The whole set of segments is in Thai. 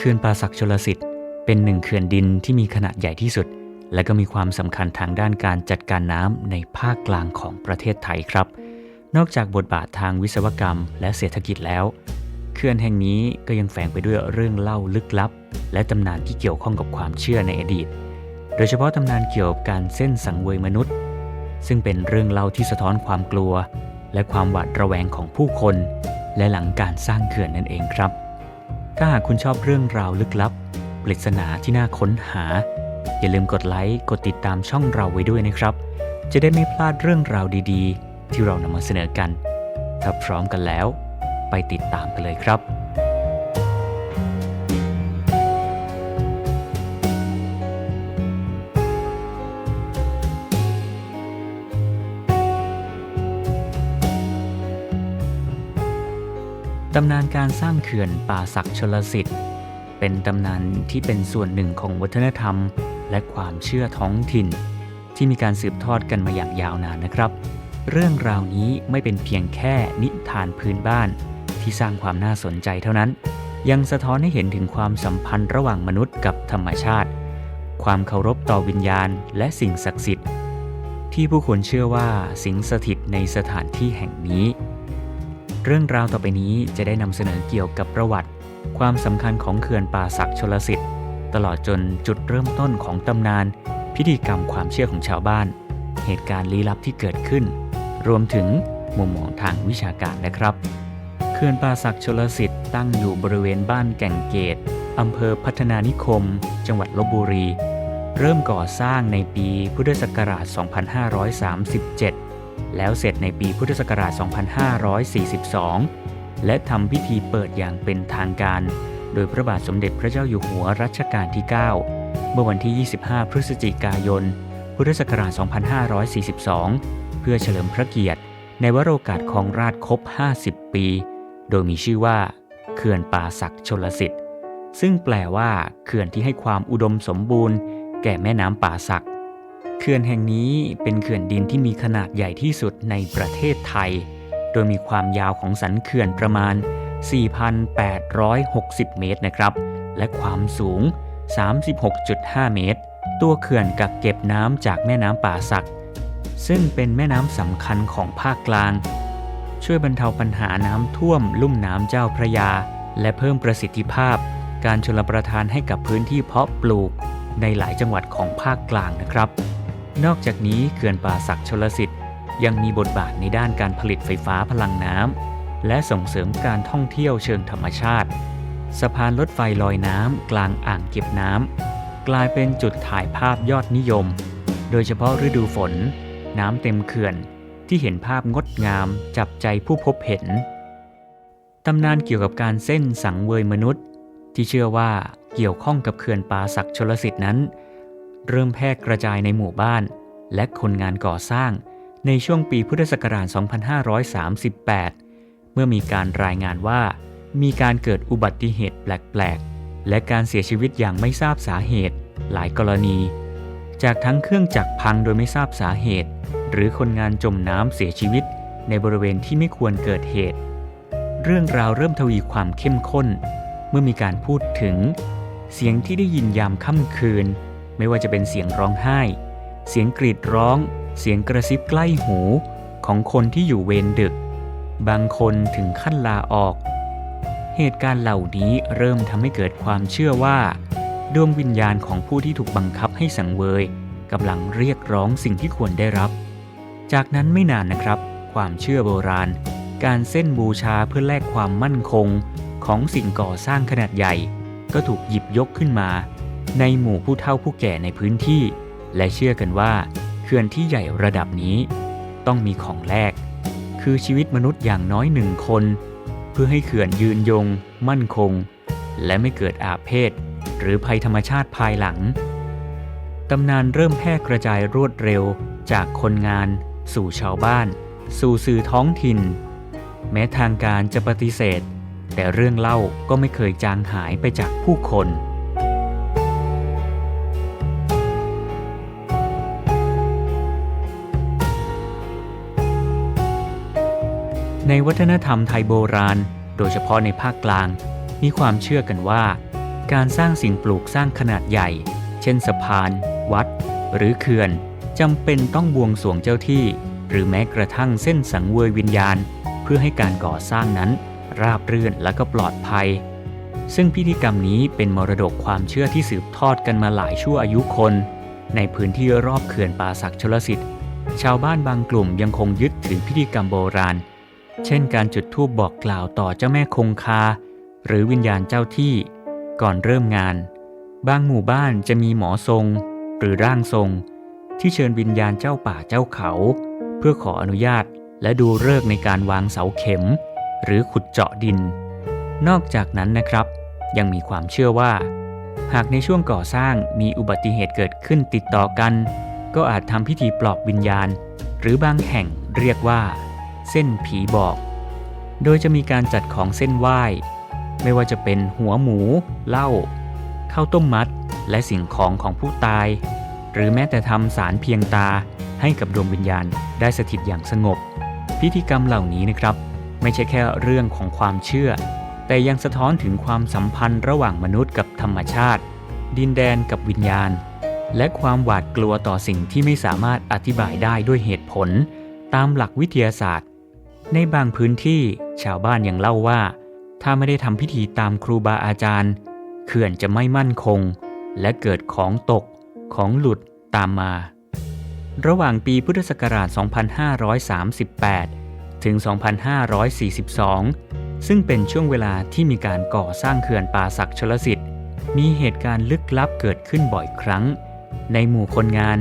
เขื่อนป่าศักชลสิทธิ์เป็นหนึ่งเขื่อนดินที่มีขนาดใหญ่ที่สุด และก็มีความสำคัญทางด้านการจัดการน้ำในภาคกลางของประเทศไทยครับ นอกจากบทบาททางวิศวกรรม และเศรษฐกิจแล้ว เขื่อนแห่งนี้ก็ยังแฝงไปด้วยเรื่องเล่าลึกลับ และตำนานที่เกี่ยวข้องกับความเชื่อในอดีต โดยเฉพาะตำนานเกี่ยวกับการเส้นสังเวยมนุษย์ ซึ่งเป็นเรื่องเล่าที่สะท้อนความกลัว และความหวาดระแวงของผู้คน และหลังการสร้างเขื่อนนั่นเองครับ ถ้าหากคุณชอบเรื่องราวลึกลับ ปริศนาที่น่าค้นหา อย่าลืมกดไลค์ กดติดตามช่องเราไว้ด้วยนะครับ จะได้ไม่พลาดเรื่องราวดีๆ ที่เรานำมาเสนอกัน ถ้าพร้อมกันแล้ว ไปติดตามกันเลยครับำนานการสร้างเขื่อนป่าศักดิ์ชลสิทธิ์ เป็นตำนานที่เป็นส่วนหนึ่งของวัฒนธรรม และความเชื่อท้องถิ่น ที่มีการสืบทอดกันมาอย่างยาวนานนะครับ เรื่องราวนี้ไม่เป็นเพียงแค่นิทานพื้นบ้าน ที่สร้างความน่าสนใจเท่านั้น ยังสะท้อนให้เห็นถึงความสัมพันธ์ระหว่างมนุษย์กับธรรมชาติ ความเคารพต่อวิญญาณ และสิ่งศักดิ์สิทธิ์ ที่ผู้คนเชื่อว่าสิงสถิตในสถานที่แห่งนี้ เรื่องราวต่อไปนี้จะได้นำเสนอเกี่ยวกับประวัติ ความสำคัญของเขื่อนป่าศักชลสิทธิ์ ตลอดจนจุดเริ่มต้นของตำนาน พิธีกรรมความเชื่อของชาวบ้าน เหตุการณ์ลี้ลับที่เกิดขึ้น รวมถึงมุมมองทางวิชาการนะครับเขื่อนป่าศักชลสิทธิ์ตั้งอยู่บริเวณบ้านแก่งเกตอำเภอพัฒนานิคม จังหวัดลบบุรี เริ่มก่อสร้างในปีพุทธศักราช 2537 แล้วเสร็จในปีพุทธศักราช 2542 และทำพิธีเปิดอย่างเป็นทางการ โดยพระบาทสมเด็จพระเจ้าอยู่หัวรัชกาลที่ 9 เมื่อวันที่ 25 พฤศจิกายน พุทธศักราช 2542 เพื่อเฉลิมพระเกียรติ ในวโรกาสของราชครบ 50 ปี โดยมีชื่อว่าเขื่อนป่าศักดิ์ชลสิทธิ์ ซึ่งแปลว่าเขื่อนที่ให้ความอุดมสมบูรณ์ แก่แม่น้ำป่าศักดิ์ เขื่อนแห่งนี้เป็นเขื่อนดินที่มีขนาดใหญ่ที่สุดในประเทศไทย โดยมีความยาวของสันเขื่อนประมาณ 4,860 เมตรนะครับ และความสูง 36.5 เมตร ตัวเขื่อนกักเก็บน้ำจากแม่น้ำป่าศัก ซึ่งเป็นแม่น้ำสำคัญของภาคกลาง ช่วยบรรเทาปัญหาน้ำท่วมลุ่มน้ำเจ้าพระยา และเพิ่มประสิทธิภาพ การชลประทานให้กับพื้นที่เพาะปลูก ในหลายจังหวัดของภาคกลางนะครับ นอกจากนี้เขื่อนป่าศักดิ์ชลสิทธิ์ ยังมีบทบาทในด้านการผลิตไฟฟ้าพลังน้ำและส่งเสริมการท่องเที่ยวเชิงธรรมชาติ สะพานรถไฟลอยน้ำกลางอ่างเก็บน้ำกลายเป็นจุดถ่ายภาพยอดนิยม โดยเฉพาะฤดูฝน น้ำเต็มเขื่อนที่เห็นภาพงดงามจับใจผู้พบเห็น ตำนานเกี่ยวกับการเส้นสังเวยมนุษย์ ที่เชื่อว่าเกี่ยวข้องกับเขื่อนป่าศักดิ์ชลสิทธิ์นั้น เริ่มแพร่กระจายในหมู่บ้าน และคนงานก่อสร้าง ในช่วงปีพุทธศักราช 2538 เมื่อมีการรายงานว่า มีการเกิดอุบัติเหตุแปลกๆ และการเสียชีวิตอย่างไม่ทราบสาเหตุ หลายกรณี จากทั้งเครื่องจักรพังโดยไม่ทราบสาเหตุ หรือคนงานจมน้ำเสียชีวิต ในบริเวณที่ไม่ควรเกิดเหตุ เรื่องราวเริ่มทวีความเข้มข้น เมื่อมีการพูดถึง เสียงที่ได้ยินยามค่ำคืน ไม่ว่าจะเป็นเสียงร้องไห้ เสียงกรีดร้อง เสียงกระซิบใกล้หูของคนที่อยู่เวรดึก บางคนถึงขั้นลาออก เหตุการณ์เหล่านี้เริ่มทำให้เกิดความเชื่อว่า ดวงวิญญาณของผู้ที่ถูกบังคับให้สังเวยกำลังเรียกร้องสิ่งที่ควรได้รับ จากนั้นไม่นานนะครับ ความเชื่อโบราณ การเส้นบูชาเพื่อแลกความมั่นคงของสิ่งก่อสร้างขนาดใหญ่ ก็ถูกหยิบยกขึ้นมา ในหมู่ผู้เฒ่าผู้แก่ในพื้นที่ และเชื่อกันว่าเขื่อนที่ใหญ่ระดับนี้ ต้องมีของแลกคือชีวิตมนุษย์อย่างน้อยหนึ่งคน เพื่อให้เขื่อนยืนยง มั่นคง และไม่เกิดอาเพศ หรือภัยธรรมชาติภายหลังตำนานเริ่มแพร่กระจายรวดเร็วจากคนงาน สู่ชาวบ้าน สู่สื่อท้องถิ่น แม้ทางการจะปฏิเสธ แต่เรื่องเล่าก็ไม่เคยจางหายไปจากผู้คน ในวัฒนธรรมไทยโบราณ โดยเฉพาะในภาคกลาง มีความเชื่อกันว่า การสร้างสิ่งปลูกสร้างขนาดใหญ่ เช่นสะพาน วัด หรือเขื่อนจำเป็นต้องบวงสรวงเจ้าที่ หรือแม้กระทั่งเส้นสังเวยวิญญาณ เพื่อให้การก่อสร้างนั้น ราบรื่นและก็ปลอดภัย ซึ่งพิธีกรรมนี้เป็นมรดกความเชื่อที่สืบทอดกันมาหลายชั่วอายุคน ในพื้นที่รอบเขื่อนป่าศักดิ์ชลสิทธิ์ ชาวบ้านบางกลุ่มยังคงยึดถือพิธีกรรมโบราณ เช่นการจุดธูปบอกกล่าวต่อเจ้าแม่คงคา หรือวิญญาณเจ้าที่ ก่อนเริ่มงาน บางหมู่บ้านจะมีหมอทรง หรือร่างทรง ที่เชิญวิญญาณเจ้าป่าเจ้าเขา เพื่อขออนุญาตและดูฤกษ์ในการวางเสาเข็ม หรือขุดเจาะดิน นอกจากนั้นนะครับ ยังมีความเชื่อว่า หากในช่วงก่อสร้างมีอุบัติเหตุเกิดขึ้นติดต่อกัน ก็อาจทำพิธีปลอบวิญญาณ หรือบางแห่งเรียกว่า เส้นผีบอก โดยจะมีการจัดของเส้นไหว้ ไม่ว่าจะเป็นหัวหมู เหล้าข้าวต้มมัด และสิ่งของของผู้ตาย หรือแม้แต่ทำสารเพียงตาให้กับดวงวิญญาณได้สถิตอย่างสงบ พิธีกรรมเหล่านี้นะครับ ไม่ใช่แค่เรื่องของความเชื่อ แต่ยังสะท้อนถึงความสัมพันธ์ระหว่างมนุษย์กับธรรมชาติ ดินแดนกับวิญญาณ และความหวาดกลัวต่อสิ่งที่ไม่สามารถอธิบายได้ด้วยเหตุผล ตามหลักวิทยาศาสตร์ ในบางพื้นที่ชาวบ้านยังเล่าว่า ถ้าไม่ได้ทำพิธีตามครูบาอาจารย์ เขื่อนจะไม่มั่นคง และเกิดของตกของหลุดตามมา ระหว่างปีพุทธศักราช 2538 ถึง 2542 ซึ่งเป็นช่วงเวลาที่มีการก่อสร้างเขื่อนป่าศักชลสิทธิ์ มีเหตุการณ์ลึกลับเกิดขึ้นบ่อยครั้ง ในหมู่คนงาน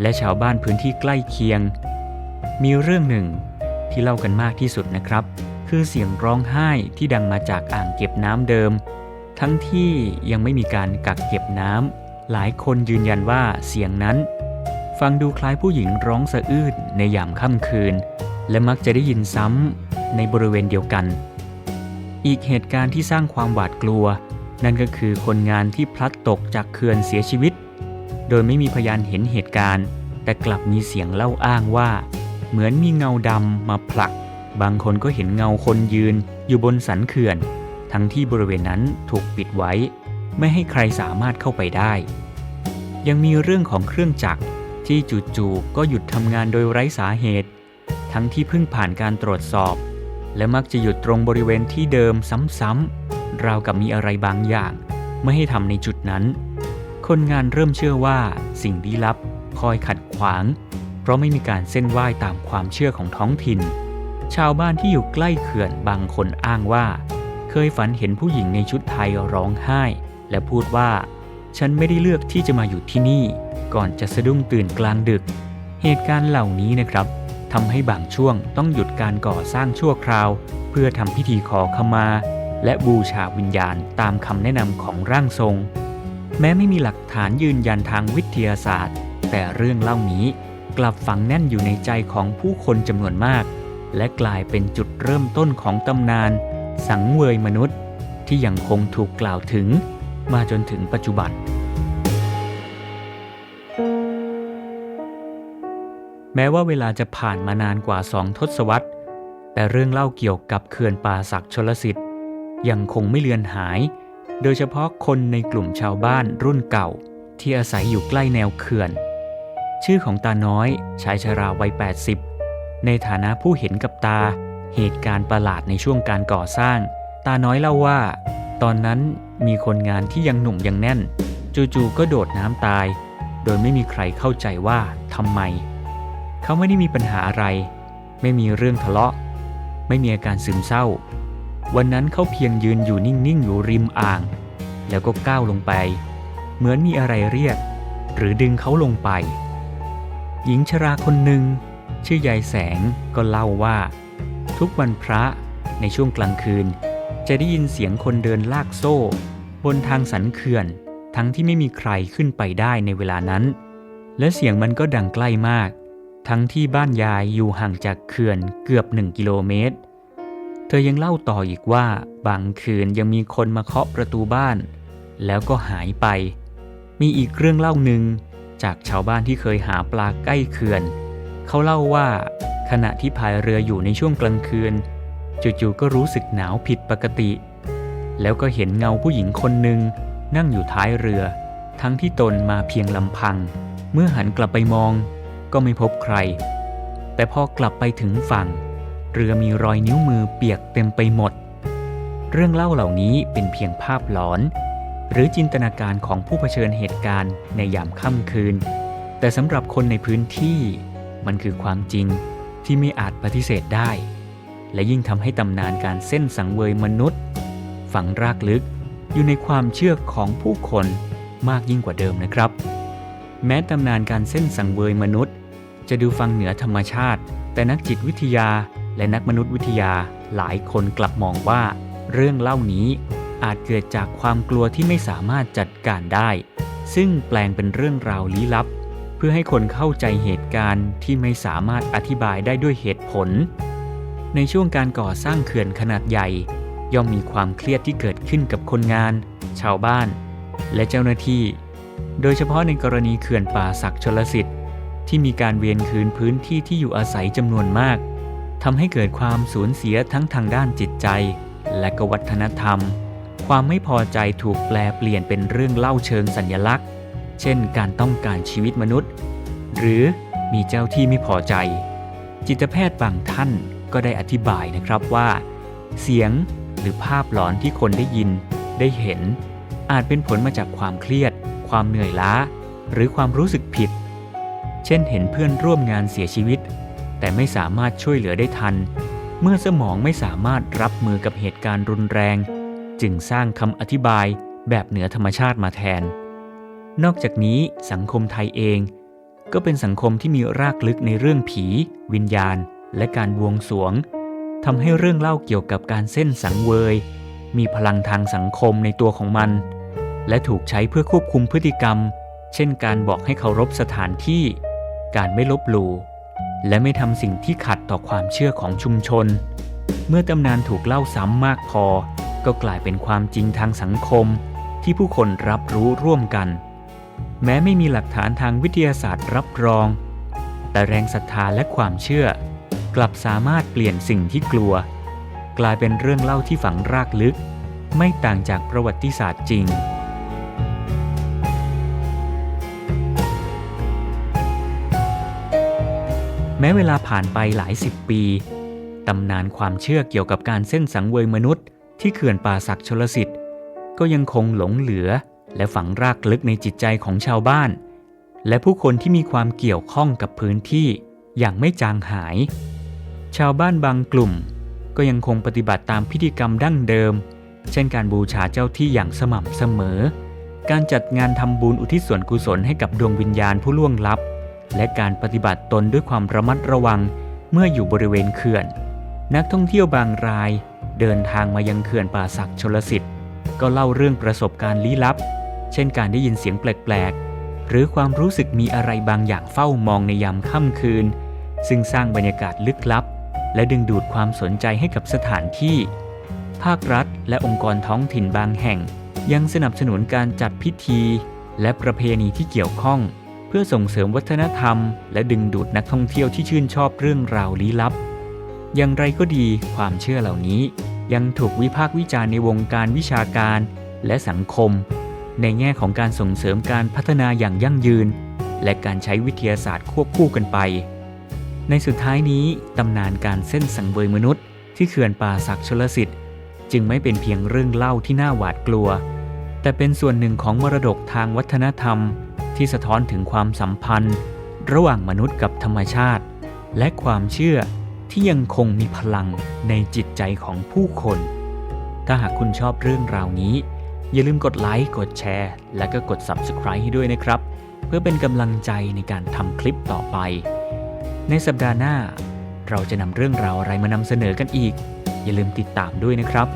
และชาวบ้านพื้นที่ใกล้เคียง มีเรื่องหนึ่ง ที่เล่ากันมากที่สุดนะครับ คือเสียงร้องไห้ที่ดังมาจากอ่างเก็บน้ำเดิม ทั้งที่ยังไม่มีการกักเก็บน้ำหลายคนยืนยันว่าเสียงนั้น ฟังดูคล้ายผู้หญิงร้องสะอื้นในยามค่ำคืน และมักจะได้ยินซ้ำในบริเวณเดียวกัน อีกเหตุการณ์ที่สร้างความหวาดกลัว นั่นก็คือคนงานที่พลัดตกจากเขื่อนเสียชีวิต โดยไม่มีพยานเห็นเหตุการณ์ แต่กลับมีเสียงเล่าอ้างว่า เหมือนมีเงาดำมาผลัก บางคนก็เห็นเงาคนยืนอยู่บนสันเขื่อน ทั้งที่บริเวณนั้นถูกปิดไว้ ไม่ให้ใครสามารถเข้าไปได้ ยังมีเรื่องของเครื่องจักรที่จู่ๆก็หยุดทำงานโดยไร้สาเหตุ ทั้งที่เพิ่งผ่านการตรวจสอบ และมักจะหยุดตรงบริเวณที่เดิมซ้ำๆราวกับมีอะไรบางอย่าง ไม่ให้ทำในจุดนั้น คนงานเริ่มเชื่อว่าสิ่งลี้ลับ คอยขัดขวาง เพราะไม่มีการเส้นไหว้ตามความเชื่อของท้องถิ่น ชาวบ้านที่อยู่ใกล้เขื่อนบางคนอ้างว่า เคยฝันเห็นผู้หญิงในชุดไทยร้องไห้ และพูดว่า ฉันไม่ได้เลือกที่จะมาอยู่ที่นี่ ก่อนจะสะดุ้งตื่นกลางดึก เหตุการณ์เหล่านี้นะครับทำให้บางช่วงต้องหยุดการก่อสร้างชั่วคราว เพื่อทำพิธีขอขมา และบูชาวิญญาณตามคำแนะนำของร่างทรง แม้ไม่มีหลักฐานยืนยันทางวิทยาศาสตร์ แต่เรื่องเล่านี้ กลับฝังแน่นอยู่ในใจของผู้คนจำนวนมาก และกลายเป็นจุดเริ่มต้นของตำนาน สังเวยมนุษย์ ที่ยังคงถูกกล่าวถึง มาจนถึงปัจจุบัน แม้ว่าเวลาจะผ่านมานานกว่าสองทศวรรษ แต่เรื่องเล่าเกี่ยวกับเขื่อนป่าศักดิ์ชลสิทธิ์ยังคงไม่เลือนหาย โดยเฉพาะคนในกลุ่มชาวบ้านรุ่นเก่า ที่อาศัยอยู่ใกล้แนวเขื่อน ชื่อของตาน้อยชายชราวัย 80 ในฐานะผู้เห็นกับตา เหตุการณ์ประหลาดในช่วงการก่อสร้าง ตาน้อยเล่าว่า ตอนนั้นมีคนงานที่ยังหนุ่มยังแน่น จู่ๆก็โดดน้ำตาย โดยไม่มีใครเข้าใจว่าทำไม เขาไม่ได้มีปัญหาอะไร ไม่มีเรื่องทะเลาะ ไม่มีอาการซึมเศร้า วันนั้นเขาเพียงยืนอยู่นิ่งๆอยู่ริมอ่าง แล้วก็ก้าวลงไป เหมือนมีอะไรเรียก หรือดึงเขาลงไป หญิงชราคนหนึ่งชื่อยายแสงก็เล่าว่า ทุกวันพระในช่วงกลางคืน จะได้ยินเสียงคนเดินลากโซ่ บนทางสันเขื่อน ทั้งที่ไม่มีใครขึ้นไปได้ในเวลานั้น และเสียงมันก็ดังใกล้มาก ทั้งที่บ้านยายอยู่ห่างจากเขื่อนเกือบหนึ่งกิโลเมตร เธอยังเล่าต่ออีกว่าบางคืนยังมีคนมาเคาะประตูบ้าน แล้วก็หายไป มีอีกเรื่องเล่าหนึ่ง จากชาวบ้านที่เคยหาปลาใกล้เขื่อน เขาเล่าว่าขณะที่พายเรืออยู่ในช่วงกลางคืน จู่ๆก็รู้สึกหนาวผิดปกติ แล้วก็เห็นเงาผู้หญิงคนหนึ่งนั่งอยู่ท้ายเรือ ทั้งที่ตนมาเพียงลำพัง เมื่อหันกลับไปมอง ก็ไม่พบใคร แต่พอกลับไปถึงฝั่ง เรือมีรอยนิ้วมือเปียกเต็มไปหมด เรื่องเล่าเหล่านี้เป็นเพียงภาพหลอน หรือจินตนาการของผู้เผชิญเหตุการณ์ในยามค่ำคืน แต่สำหรับคนในพื้นที่ มันคือความจริงที่ไม่อาจปฏิเสธได้ และยิ่งทำให้ตำนานการเส้นสังเวยมนุษย์ ฝังรากลึกอยู่ในความเชื่อของผู้คนมากยิ่งกว่าเดิมนะครับ แม้ตำนานการเส้นสังเวยมนุษย์ จะดูฟังเหนือธรรมชาติ แต่นักจิตวิทยาและนักมนุษยวิทยาหลายคนกลับมองว่า เรื่องเล่านี้ อาจเกิดจากความกลัวที่ไม่สามารถจัดการได้ ซึ่งแปลงเป็นเรื่องราวลี้ลับ เพื่อให้คนเข้าใจเหตุการณ์ที่ไม่สามารถอธิบายได้ด้วยเหตุผล ในช่วงการก่อสร้างเขื่อนขนาดใหญ่ ย่อมมีความเครียดที่เกิดขึ้นกับคนงาน ชาวบ้าน และเจ้าหน้าที่ โดยเฉพาะในกรณีเขื่อนป่าศักดิ์ชลสิทธิ์ที่มีการเวียนคืนพื้นที่ที่อยู่อาศัยจำนวนมากทำให้เกิดความสูญเสียทั้งทางด้านจิตใจ และก็วัฒนธรรม ความไม่พอใจถูกแปลเปลี่ยนเป็นเรื่องเล่าเชิงสัญลักษณ์ เช่น การต้องการชีวิตมนุษย์ หรือมีเจ้าที่ไม่พอใจ จิตแพทย์บางท่านก็ได้อธิบายนะครับว่า เสียงหรือภาพหลอนที่คนได้ยิน ได้เห็น อาจเป็นผลมาจากความเครียด ความเหนื่อยล้า หรือความรู้สึกผิด เช่นเห็นเพื่อนร่วมงานเสียชีวิต แต่ไม่สามารถช่วยเหลือได้ทัน เมื่อสมองไม่สามารถรับมือกับเหตุการณ์รุนแรง จึงสร้างคำอธิบายแบบเหนือธรรมชาติมาแทน นอกจากนี้สังคมไทยเอง ก็เป็นสังคมที่มีรากลึกในเรื่องผี วิญญาณ และการบวงสรวงทำให้เรื่องเล่าเกี่ยวกับการเส้นสังเวย มีพลังทางสังคมในตัวของมัน และถูกใช้เพื่อควบคุมพฤติกรรม เช่นการบอกให้เคารพสถานที่ การไม่ลบหลู่และไม่ทำสิ่งที่ขัดต่อความเชื่อของชุมชน เมื่อตำนานถูกเล่าซ้ำมากพอ ก็กลายเป็นความจริงทางสังคมที่ผู้คนรับรู้ร่วมกัน แม้ไม่มีหลักฐานทางวิทยาศาสตร์รับรอง แต่แรงศรัทธาและความเชื่อ กลับสามารถเปลี่ยนสิ่งที่กลัว กลายเป็นเรื่องเล่าที่ฝังรากลึก ไม่ต่างจากประวัติศาสตร์จริงแม้เวลาผ่านไปหลายสิบปี ตำนานความเชื่อเกี่ยวกับการเส้นสังเวยมนุษย์ ที่เขื่อนป่าศักดิ์ชลสิทธิ์ก็ยังคงหลงเหลือและฝังรากลึกในจิตใจของชาวบ้าน และผู้คนที่มีความเกี่ยวข้องกับพื้นที่อย่างไม่จางหาย ชาวบ้านบางกลุ่ม ก็ยังคงปฏิบัติตามพิธีกรรมดั้งเดิม เช่นการบูชาเจ้าที่อย่างสม่ำเสมอ การจัดงานทำบุญอุทิศส่วนกุศลให้กับดวงวิญญาณผู้ล่วงลับ และการปฏิบัติตนด้วยความระมัดระวังเมื่ออยู่บริเวณเขื่อน นักท่องเที่ยวบางราย เดินทางมายังเขื่อนป่าศักดิ์ชลสิทธิ์ ก็เล่าเรื่องประสบการณ์ลี้ลับ เช่นการได้ยินเสียงแปลกๆ หรือความรู้สึกมีอะไรบางอย่างเฝ้ามองในยามค่ำคืน ซึ่งสร้างบรรยากาศลึกลับ และดึงดูดความสนใจให้กับสถานที่ ภาครัฐและองค์กรท้องถิ่นบางแห่ง ยังสนับสนุนการจัดพิธี และประเพณีที่เกี่ยวข้อง เพื่อส่งเสริมวัฒนธรรม และดึงดูดนักท่องเที่ยวที่ชื่นชอบเรื่องราวลี้ลับ อย่างไรก็ดีความเชื่อเหล่านี้ยังถูกวิพากษ์วิจารณ์ในวงการวิชาการและสังคม ในแง่ของการส่งเสริมการพัฒนาอย่างยั่งยืน และการใช้วิทยาศาสตร์ควบคู่กันไป ในสุดท้ายนี้ตำนานการเส้นสังเวยมนุษย์ ที่เขื่อนป่าศักดิ์ชลสิทธิ์ จึงไม่เป็นเพียงเรื่องเล่าที่น่าหวาดกลัว แต่เป็นส่วนหนึ่งของมรดกทางวัฒนธรรม ที่สะท้อนถึงความสัมพันธ์ ระหว่างมนุษย์กับธรรมชาติ และความเชื่อ ที่ยังคงมีพลังในจิตใจของผู้คน ถ้าหากคุณชอบเรื่องราวนี้ อย่าลืมกดไลค์ กดแชร์ และก็กด Subscribe ให้ด้วยนะครับ เพื่อเป็นกำลังใจในการทำคลิปต่อไป ในสัปดาห์หน้า เราจะนำเรื่องราวอะไรมานำเสนอกันอีก อย่าลืมติดตามด้วยนะครับ